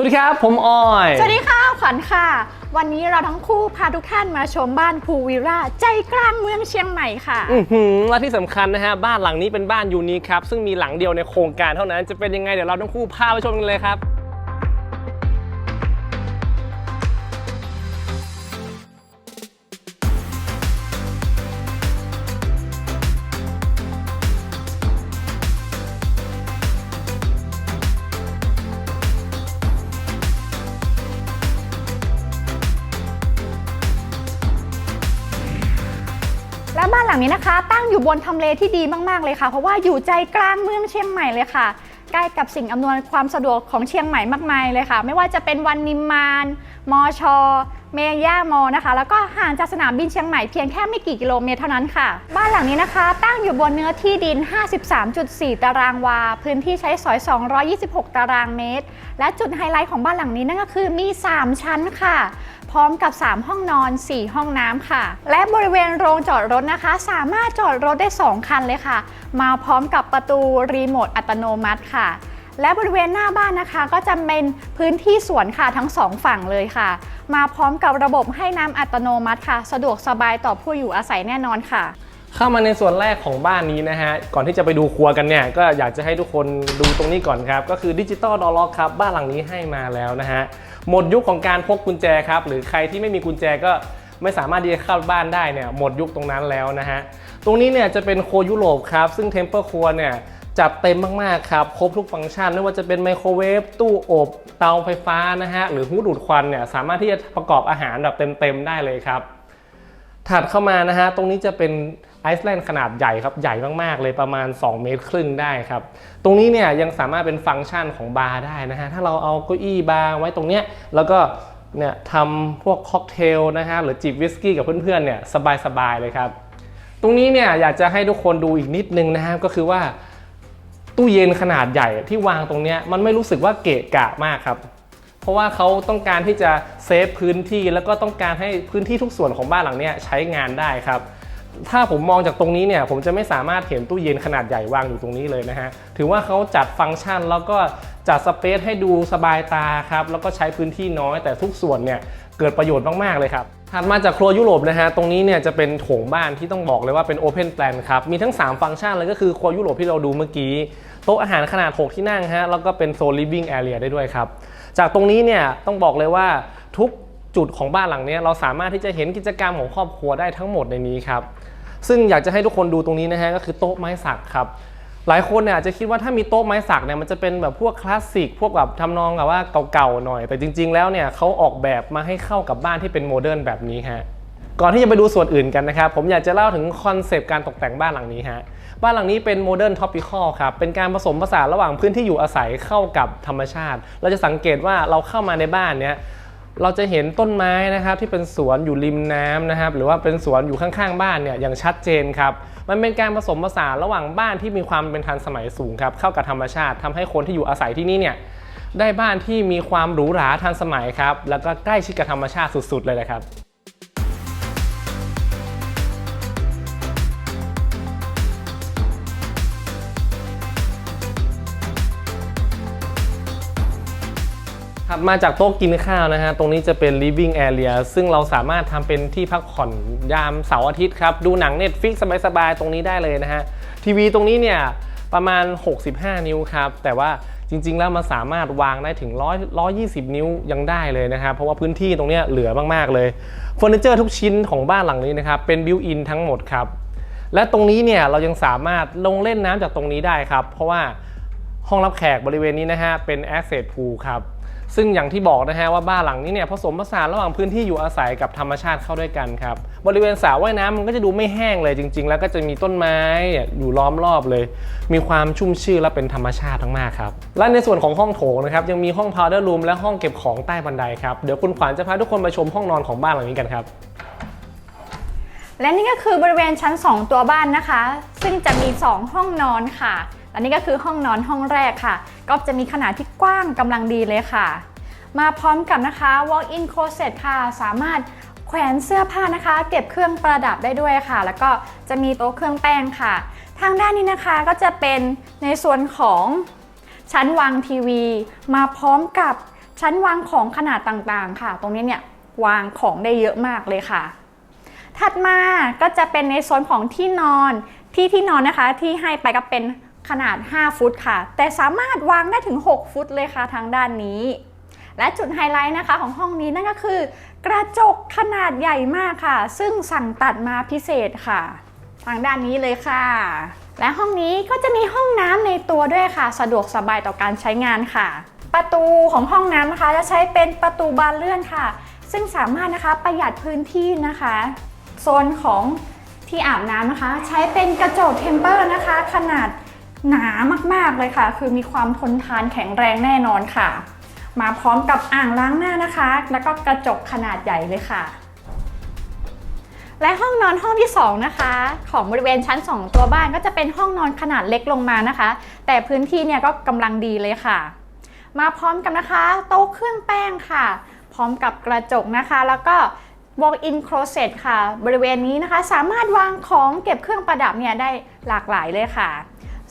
สวัสดีครับ ผมออย สวัสดีค่ะขวัญค่ะ วันนี้เราทั้งคู่พาทุกท่านมาชมบ้านภูวิลล่าใจกลางเมืองเชียงใหม่ค่ะ อื้อหือและที่สำคัญนะฮะ บ้านหลังนี้เป็นบ้านยูนิคครับ ซึ่งมีหลังเดียวในโครงการเท่านั้นจะเป็นยังไง เดี๋ยวเราทั้งคู่พาไปชมกันเลยครับ งนี้นะคะ ตั้งอยู่บนทำเลที่ดีมากๆเลยค่ะ เพราะว่าอยู่ใจกลางเมืองเชียงใหม่เลยค่ะ ใกล้กับสิ่งอำนวยความสะดวกของเชียงใหม่มากมายเลยค่ะ ไม่ว่าจะเป็นวันนิมมาน มอชอ เมย่ามอนะคะ แล้วก็ห่างจากสนามบินเชียงใหม่เพียงแค่ไม่กี่กิโลเมตรเท่านั้นค่ะ บ้านหลังนี้นะคะ ตั้งอยู่บนเนื้อที่ดิน 53.4 ตารางวา พื้นที่ใช้สอย 226 ตารางเมตร และจุดไฮไลท์ของบ้านหลังนี้นั่นก็คือมี 3 ชั้นค่ะ พร้อมกับ 3 ห้องนอน 4 ห้องน้ำค่ะ และบริเวณโรงจอดรถนะคะ สามารถจอดรถได้ 2 คันเลยค่ะ มาพร้อมกับประตูรีโมทอัตโนมัติค่ะ และบริเวณหน้าบ้านนะคะก็จะเป็นพื้นที่สวนค่ะทั้งสองฝั่งเลยค่ะ มาพร้อมกับระบบให้น้ำอัตโนมัติค่ะ สะดวกสบายต่อผู้อยู่อาศัยแน่นอนค่ะ เข้ามาในส่วนแรกของบ้านนี้นะฮะ ก่อนที่จะไปดูครัวกันเนี่ย ก็อยากจะให้ทุกคนดูตรงนี้ก่อนครับ ก็คือดิจิตอลดอลล็อกครับบ้านหลังนี้ให้มาแล้วนะฮะ หมดยุคของการพกกุญแจครับ หรือใครที่ไม่มีกุญแจก็ไม่สามารถที่จะเข้าบ้านได้เนี่ยหมดยุคตรงนั้นแล้วนะฮะ ตรงนี้เนี่ยจะเป็นโครัวยุโรปครับ ซึ่งเทมเ e อร์ครัวเนี่ย จัดเต็มมากๆครับ ครบทุกฟังก์ชันไม่ว่าจะเป็นไมโครเวฟตู้อบเตาไฟฟ้านะฮะหรือหูดูดควันเนี่ยสามารถที่จะประกอบอาหารแบบเต็มๆได้เลยครับ ถัดเข้ามานะฮะตรงนี้จะเป็นไอซ์แลนด์ขนาดใหญ่ครับ ใหญ่มากๆ เลยประมาณ 2 เมตรครึ่งได้ครับ ตรงนี้เนี่ยยังสามารถเป็นฟังก์ชันของบาร์ได้นะฮะถ้าเราเอาเก้าอี้บาร์ไว้ตรงเนี้ยแล้วก็เนี่ยทำพวกค็อกเทลนะฮะหรือจิบวิสกี้กับเพื่อนๆเนี่ยสบายๆเลยครับ ตรงนี้เนี่ยอยากจะให้ทุกคนดูอีกนิดนึงนะฮะก็คือว่า ตู้เย็นขนาดใหญ่ที่วางตรงนี้มันไม่รู้สึกว่าเกะกะมากครับ เพราะว่าเขาต้องการที่จะเซฟพื้นที่แล้วก็ต้องการให้พื้นที่ทุกส่วนของบ้านหลังนี้ใช้งานได้ครับ ถ้าผมมองจากตรงนี้เนี่ยผมจะไม่สามารถเห็นตู้เย็นขนาดใหญ่วางอยู่ตรงนี้เลยนะฮะถือว่าเขาจัดฟังก์ชันแล้วก็จัดสเปซให้ดูสบายตาครับแล้วก็ใช้พื้นที่น้อยแต่ทุกส่วนเนี่ยเกิดประโยชน์มากๆเลยครับ ถัดมาจากครัวยุโรปนะฮะ ตรงนี้เนี่ยจะเป็นโถงบ้านที่ต้องบอกเลยว่าเป็น Open Plan ครับ มีทั้ง 3 ฟังก์ชันเลยก็คือครัวยุโรปที่เราดูเมื่อกี้ โต๊ะอาหารขนาด 6 ที่นั่งฮะ แล้วก็เป็นโซน living area ได้ด้วยครับ จากตรงนี้เนี่ยต้องบอกเลยว่าทุกจุดของบ้านหลังนี้เราสามารถที่จะเห็นกิจกรรมของครอบครัวได้ทั้งหมดในนี้ครับ ซึ่งอยากจะให้ทุกคนดูตรงนี้นะฮะก็คือโต๊ะไม้สักครับ หลายคนเนี่ยอาจจะคิดว่าถ้ามีโต๊ะไม้สักเนี่ยมันจะเป็นแบบพวกคลาสสิกพวกแบบทำนองแบบว่าเก่าๆหน่อย แต่จริง ๆ แล้วเนี่ยเขาออกแบบมาให้เข้ากับบ้านที่เป็นโมเดิร์นแบบนี้ฮะก่อนที่จะไปดูส่วนอื่นกันนะครับผมอยากจะเล่าถึงคอนเซปต์การตกแต่งบ้านหลังนี้ฮะบ้านหลังนี้เป็นโมเดิร์นท็อปิคอลครับ เป็นการผสมผสานระหว่างพื้นที่อยู่อาศัยเข้ากับธรรมชาติ เราจะสังเกตว่าเราเข้ามาในบ้านเนี้ย เราจะเห็นต้นไม้นะครับที่เป็นสวนอยู่ริมน้ำนะครับ หรือว่าเป็นสวนอยู่ข้างๆ บ้านเนี่ยอย่างชัดเจนครับ มันเป็นการผสมผสานระหว่างบ้านที่มีความเป็นทันสมัยสูงครับเข้ากับธรรมชาติทำให้คนที่อยู่อาศัยที่นี่เนี่ยได้บ้านที่มีความหรูหราทันสมัยครับแล้วก็ใกล้ชิดกับธรรมชาติสุดๆเลยนะครับ ถัดมาจากโต๊ะกินข้าวนะฮะ ตรงนี้จะเป็น living area ซึ่งเราสามารถทำเป็นที่พักผ่อนยามเสาร์อาทิตย์ครับ ดูหนัง Netflix สบายๆ ตรงนี้ได้เลยนะฮะ ทีวีตรงนี้เนี่ยประมาณ 65 นิ้วครับ แต่ว่าจริงๆ แล้วมันสามารถวางได้ถึง 100 120 นิ้วยังได้เลยนะครับ เพราะว่าพื้นที่ตรงนี้เหลือมากๆเลยเฟอร์นิเจอร์ทุกชิ้นของบ้านหลังนี้นะครับ เป็นบิวอินทั้งหมดครับ และตรงนี้เนี่ยเรายังสามารถลงเล่นน้ำจากตรงนี้ได้ครับ เพราะว่าห้องรับแขกบริเวณนี้นะฮะเป็น Access Pool ครับ ซึ่งอย่างที่บอกนะฮะว่าบ้านหลังนี้เนี่ยผสมผสานระหว่างพื้นที่อยู่อาศัยกับธรรมชาติเข้าด้วยกันครับบริเวณสระว่ายน้ำมันก็จะดูไม่แห้งเลยจริง ๆ แล้วก็จะมีต้นไม้อยู่ล้อมรอบเลย มีความชุ่มชื่นและเป็นธรรมชาติทั้งมากครับและในส่วนของห้องโถงนะครับยังมีห้อง powder room และห้องเก็บของใต้บันไดครับเดี๋ยวคุณขวัญจะพาทุกคนไปชมห้องนอนของบ้านหลังนี้กันครับและนี่ก็คือบริเวณชั้น 2 ตัวบ้านนะคะ ซึ่งจะมี 2 ห้องนอนค่ะและนี่ก็คือห้องนอนห้องแรกค่ะ ก็จะมีขนาดที่กว้างกำลังดีเลยค่ะ มาพร้อมกับนะคะ walk-in closet ค่ะ สามารถแขวนเสื้อผ้านะคะ เก็บเครื่องประดับได้ด้วยค่ะ แล้วก็จะมีโต๊ะเครื่องแป้งค่ะ ทางด้านนี้นะคะก็จะเป็นในส่วนของชั้นวางทีวี มาพร้อมกับชั้นวางของขนาดต่างๆ ค่ะ ตรงนี้เนี่ยวางของได้เยอะมากเลยค่ะ ถัดมาก็จะเป็นในโซนของที่นอนที่ที่นอนนะคะที่ให้ไปก็เป็น ขนาด 5 ฟุตค่ะ แต่สามารถวางได้ถึง 6 ฟุตเลยค่ะทางด้านนี้ และจุดไฮไลท์นะคะของห้องนี้นั่นก็คือ กระจกขนาดใหญ่มากค่ะ ซึ่งสั่งตัดมาพิเศษค่ะ ทางด้านนี้เลยค่ะ และห้องนี้ก็จะมีห้องน้ำในตัวด้วยค่ะ สะดวกสบายต่อการใช้งานค่ะ ประตูของห้องน้ำนะคะจะใช้เป็นประตูบานเลื่อนค่ะ ซึ่งสามารถนะคะประหยัดพื้นที่นะคะโซนของที่อาบน้ำนะคะ ใช้เป็นกระจกเทมเปอร์นะคะ ขนาด หนามากๆเลยค่ะ คือมีความทนทานแข็งแรงแน่นอนค่ะ มาพร้อมกับอ่างล้างหน้านะคะ แล้วก็กระจกขนาดใหญ่เลยค่ะ และห้องนอนห้องที่ 2 นะคะ ของบริเวณชั้น 2 ตัวบ้านก็จะเป็นห้องนอนขนาดเล็กลงมานะคะ แต่พื้นที่เนี่ยก็กำลังดีเลยค่ะ มาพร้อมกับนะคะ โต๊ะเครื่องแป้งค่ะ พร้อมกับกระจกนะคะ แล้วก็ walk-in closet ค่ะ บริเวณนี้นะคะ สามารถวางของเก็บเครื่องประดับเนี่ยได้หลากหลายเลยค่ะ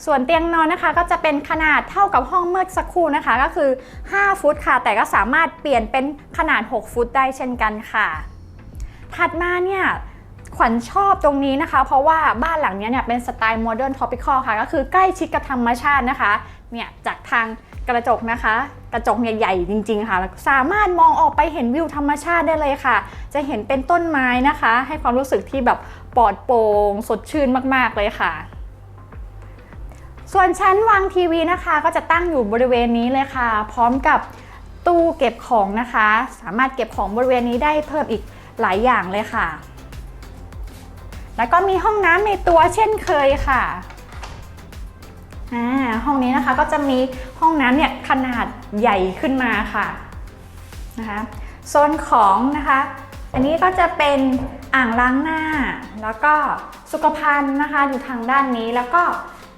ส่วนเตียงนอนนะคะก็จะเป็นขนาดเท่ากับห้องเมื่อสักครู่นะคะ ก็คือ 5 ฟุตค่ะ แต่ก็สามารถเปลี่ยนเป็นขนาด 6 ฟุตได้เช่นกันค่ะ ถัดมาเนี่ยขวัญชอบตรงนี้นะคะ เพราะว่าบ้านหลังเนี้ยเนี่ยเป็นสไตล์โมเดิร์นทอปิคอลค่ะ ก็คือใกล้ชิดกับธรรมชาตินะคะเนี่ยจากทางกระจกนะคะ กระจกเนี่ยใหญ่จริง ๆ ค่ะแล้วสามารถมองออกไปเห็นวิวธรรมชาติได้เลยค่ะ จะเห็นเป็นต้นไม้นะคะ ให้ความรู้สึกที่แบบปลอดโปร่งสดชื่นมากๆเลยค่ะ ส่วนชั้นวางทีวีนะคะ ก็จะตั้งอยู่บริเวณนี้เลยค่ะ พร้อมกับตู้เก็บของนะคะ สามารถเก็บของบริเวณนี้ได้เพิ่มอีกหลายอย่างเลยค่ะ แล้วก็มีห้องน้ำในตัวเช่นเคยค่ะห้องนี้นะคะก็จะมีห้องน้ำเนี่ยขนาดใหญ่ขึ้นมาค่ะนะคะโซนของนะคะ อันนี้ก็จะเป็นอ่างล้างหน้า แล้วก็สุขภัณฑ์นะคะอยู่ทางด้านนี้แล้วก็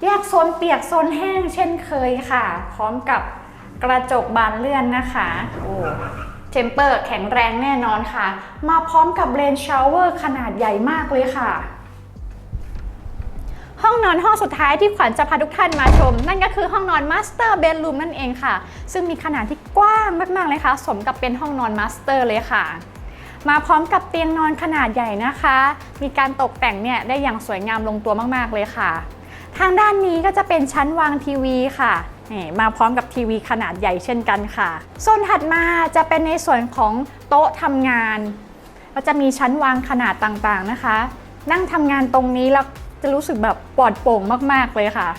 แยกโซนเปียกโซนแห้งเช่นเคยค่ะ พร้อมกับกระจกบานเลื่อนนะคะโอ้เทมเปอร์แข็งแรงแน่นอนค่ะ มาพร้อมกับเรนชาวเวอร์ขนาดใหญ่มากเลยค่ะ ห้องนอนห้องสุดท้ายที่ขวัญจะพาทุกท่านมาชม นั่นก็คือห้องนอนมาสเตอร์เบดรูมนั่นเองค่ะ ซึ่งมีขนาดที่กว้างมากๆเลยค่ะ สมกับเป็นห้องนอนมาสเตอร์เลยค่ะ มาพร้อมกับเตียงนอนขนาดใหญ่นะคะ มีการตกแต่งเนี่ยได้อย่างสวยงามลงตัวมากๆเลยค่ะ ทางด้านนี้ก็จะเป็นชั้นวางทีวีค่ะนี่มาพร้อมกับทีวีขนาดใหญ่เช่นกันค่ะโซนถัดมาจะเป็นในส่วนของโต๊ะทำงาน ก็จะมีชั้นวางขนาดต่างๆนะคะ นั่งทำงานตรงนี้แล้วจะรู้สึกแบบปลอดโปร่งมากๆเลยค่ะ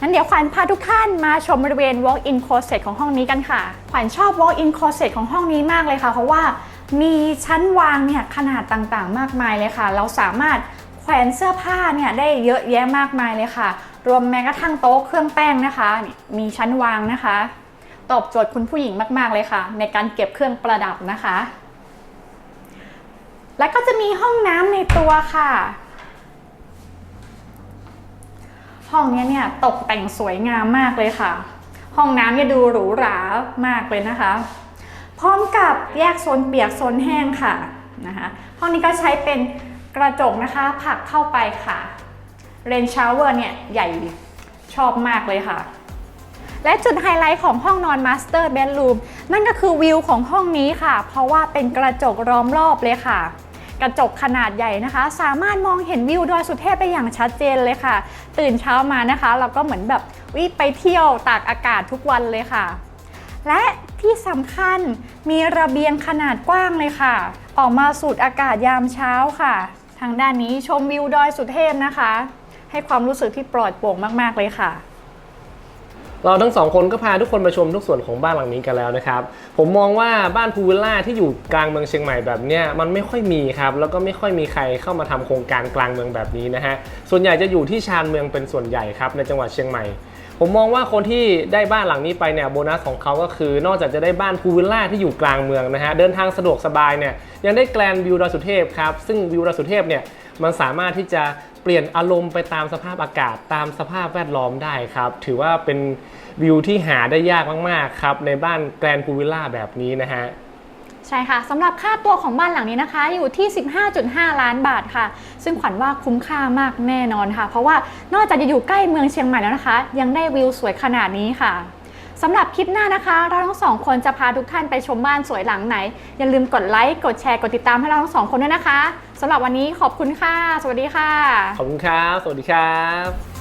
งั้นเดี๋ยวขวัญพาทุกท่านมาชมบริเวณ walk-in closet ของห้องนี้กันค่ะ ขวัญชอบ walk-in closet ของห้องนี้มากเลยค่ะ เพราะว่ามีชั้นวางเนี่ยขนาดต่างๆ มากมายเลยค่ะ เราสามารถ แขวนเสื้อผ้าเนี่ยได้เยอะแยะมากมายเลยค่ะ รวมแม้กระทั่งโต๊ะเครื่องแป้งนะคะ มีชั้นวางนะคะ ตอบโจทย์คุณผู้หญิงมาก ๆ เลยค่ะ ในการเก็บเครื่องประดับนะคะ แล้วก็จะมีห้องน้ำในตัวค่ะ ห้องนี้เนี่ยตกแต่งสวยงามมากเลยค่ะ ห้องน้ำเนี่ยดูหรูหรามากเลยนะคะ พร้อมกับแยกโซนเปียกโซนแห้งค่ะนะคะ ห้องนี้ก็ใช้เป็น กระจกนะคะผักเข้าไปค่ะเรนชาวเวอร์เนี่ยใหญ่ชอบมากเลยค่ะ และจุดไฮไลท์ของห้องนอนมาสเตอร์เบดรูมนั่นก็คือวิวของห้องนี้ค่ะ เพราะว่าเป็นกระจกล้อมรอบเลยค่ะ กระจกขนาดใหญ่นะคะ สามารถมองเห็นวิวดอยสุเทพได้อย่างชัดเจนเลยค่ะ ตื่นเช้ามานะคะ เราก็เหมือนแบบวิไปเที่ยวตากอากาศทุกวันเลยค่ะ และที่สำคัญมีระเบียงขนาดกว้างเลยค่ะ ออกมาสูดอากาศยามเช้าค่ะ ทางด้านนี้ชมวิวดอยสุเทพนะคะ ให้ความรู้สึกที่ปลอดโปร่งมาก ๆ เลยค่ะ เราทั้งสองคนก็พาทุกคนมาชมทุกส่วนของบ้านหลังนี้กันแล้วนะครับ ผมมองว่าบ้านพูลวิลล่าที่อยู่กลางเมืองเชียงใหม่แบบเนี้ยมันไม่ค่อยมีครับ แล้วก็ไม่ค่อยมีใครเข้ามาทำโครงการกลางเมืองแบบนี้นะฮะส่วนใหญ่จะอยู่ที่ชานเมืองเป็นส่วนใหญ่ครับในจังหวัดเชียงใหม่ ผมมองว่าคนที่ได้บ้านหลังนี้ไปเนี่ยโบนัสของเขาก็คือนอกจากจะได้บ้านพูลวิลล่าที่อยู่กลางเมืองนะฮะเดินทางสะดวกสบายเนี่ยยังได้แกลนวิวดอยสุเทพครับซึ่งวิวดอยสุเทพเนี่ยมันสามารถที่จะเปลี่ยนอารมณ์ไปตามสภาพอากาศตามสภาพแวดล้อมได้ครับ ถือว่าเป็นวิวที่หาได้ยากมากๆครับในบ้านแกลนพูลวิลล่าแบบนี้นะฮะ ใช่ค่ะสำหรับค่าตัวของบ้านหลังนี้นะคะ อยู่ที่ 15.5 ล้านบาทค่ะ ซึ่งขวัญว่าคุ้มค่ามากแน่นอนค่ะ เพราะว่านอกจากจะอยู่ใกล้เมืองเชียงใหม่แล้วนะคะ ยังได้วิวสวยขนาดนี้ค่ะสำหรับคลิปหน้านะคะ เราทั้งสองคนจะพาทุกท่านไปชมบ้านสวยหลังไหน อย่าลืมกดไลค์กดแชร์กดติดตามให้เราทั้งสองคนด้วยนะคะสำหรับวันนี้ขอบคุณค่ะ สวัสดีค่ะ ขอบคุณครับ สวัสดีครับ